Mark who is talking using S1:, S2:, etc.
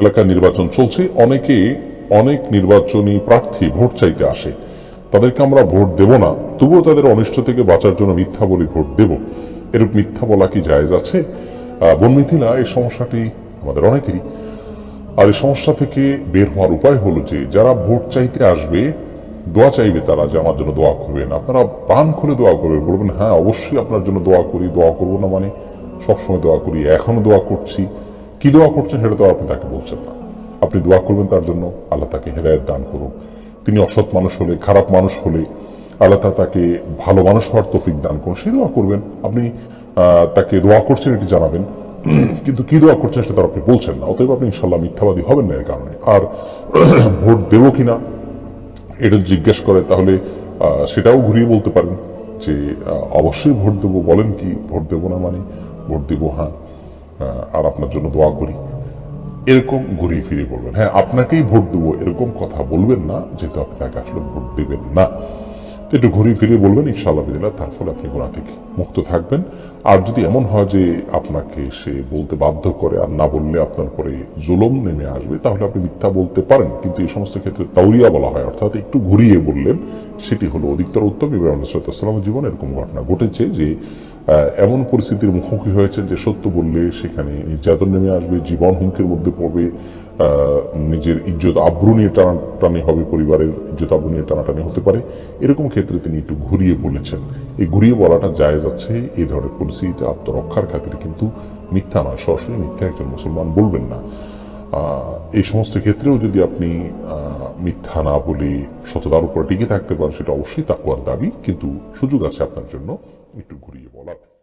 S1: এলাকায় নির্বাচন চলছে অনেকে অনেক নির্বাচনী প্রার্থী ভোট চাইতে আসে। তাদেরকে আমরা ভোট দেব না তবুও তাদের অনিষ্ট থেকে বাঁচার জন্য মিথ্যা বলে ভোট দেব। এরূপ মিথ্যা বলা কি জায়েজ আছে? আহ, বোন মিথিলা এই সমস্যাটি আমাদের অনেকেরই। আর এই সমস্যা থেকে বের হওয়ার উপায় হলো যে যারা ভোট চাইতে আসবে দোয়া চাইবে তারা যে আমার জন্য দোয়া করবেন। আপনারা প্রাণ খুলে দোয়া করবেন বলবেন হ্যাঁ অবশ্যই আপনার জন্য দোয়া করি দোয়া করব না মানে সবসময় দোয়া করি এখনও দোয়া করছি। কি দোয়া করছেন সেটা তো আপনি তাকে বলছেন না। আপনি দোয়া করবেন তার জন্য, আল্লাহ তাকে হেদায়ত দান করুন। তিনি অসৎ মানুষ হলে, খারাপ মানুষ হলে, আল্লাহ তাকে ভালো মানুষ হওয়ার তৌফিক দান করুন। সেই দোয়া করবেন। আপনি তাকে দোয়া করছেন, এটি জানাবেন। কিন্তু কি দোয়া করছেন সেটা আপনি বলছেন না। অতএব আপনি ইনশাল্লাহ মিথ্যাবাদী হবেন না এর কারণে। আর ভোট দেবো কিনা, এটা জিজ্ঞেস করে, তাহলে সেটাও ঘুরিয়ে বলতে পারেন যে অবশ্যই ভোট দেবো। বলেন কি, ভোট দেবো না মানে? ভোট দেবো হ্যাঁ। আর আপনার জন্য দোয়া করি। এরকম ঘুরিয়ে ফিরিয়ে বলবেন। হ্যাঁ আপনাকেই ভোট দেবো, এরকম কথা বলবেন না, যেহেতু আপনি তাকে আসলে ভোট দেবেন না। তো একটু ঘুরিয়ে ফিরিয়ে বলবেন, ইনশাআল্লাহ বিদিল্লাহ তার ফলে আপনি গোনা থেকে মুক্ত থাকবেন। আর যদি এমন হয় যে আপনাকে সে বলতে বাধ্য করে আর না বললে আপনার পরে জুলম নেমে আসবে, তাহলে আপনি মিথ্যা বলতে পারেন। কিন্তু এই সমস্ত ক্ষেত্রে তাউরিয়া বলা হয়, অর্থাৎ একটু ঘুরিয়ে বললেন, সেটি হলো অধিকতর উত্তম। ইব্রাহিম সাল্লামের জীবনে এরকম ঘটনা ঘটেছে যে এমন পরিস্থিতির মুখোমুখি হয়েছেন যে সত্য বললে সেখানে নির্যাতন নেমে আসবে, জীবন হুমকির মধ্যে পড়বে নিজের ইজ্জত আব্রু নিয়ে টানাটানি হবে, পরিবারের ইজ্জত আব্রু নিয়ে টানাটানি হতে পারে। এরকম ক্ষেত্রে তিনি একটু ঘুরিয়ে বলেছেন। এই ঘুরিয়ে বলাটা জায়েজ আছে, এই ধরনের পরিস্থিতিতে আত্মরক্ষার খাতিরে কিন্তু মিথ্যা নয়, সরাসরি মিথ্যা একজন মুসলমান বলবেন না। এই সমস্ত ক্ষেত্রেও যদি আপনি মিথ্যা না বলে সততার উপর টিকে থাকতে পারেন, সেটা অবশ্যই তাকুয়ার দাবি, কিন্তু সুযোগ আছে আপনার জন্য। একটু ঘুরিয়ে বলার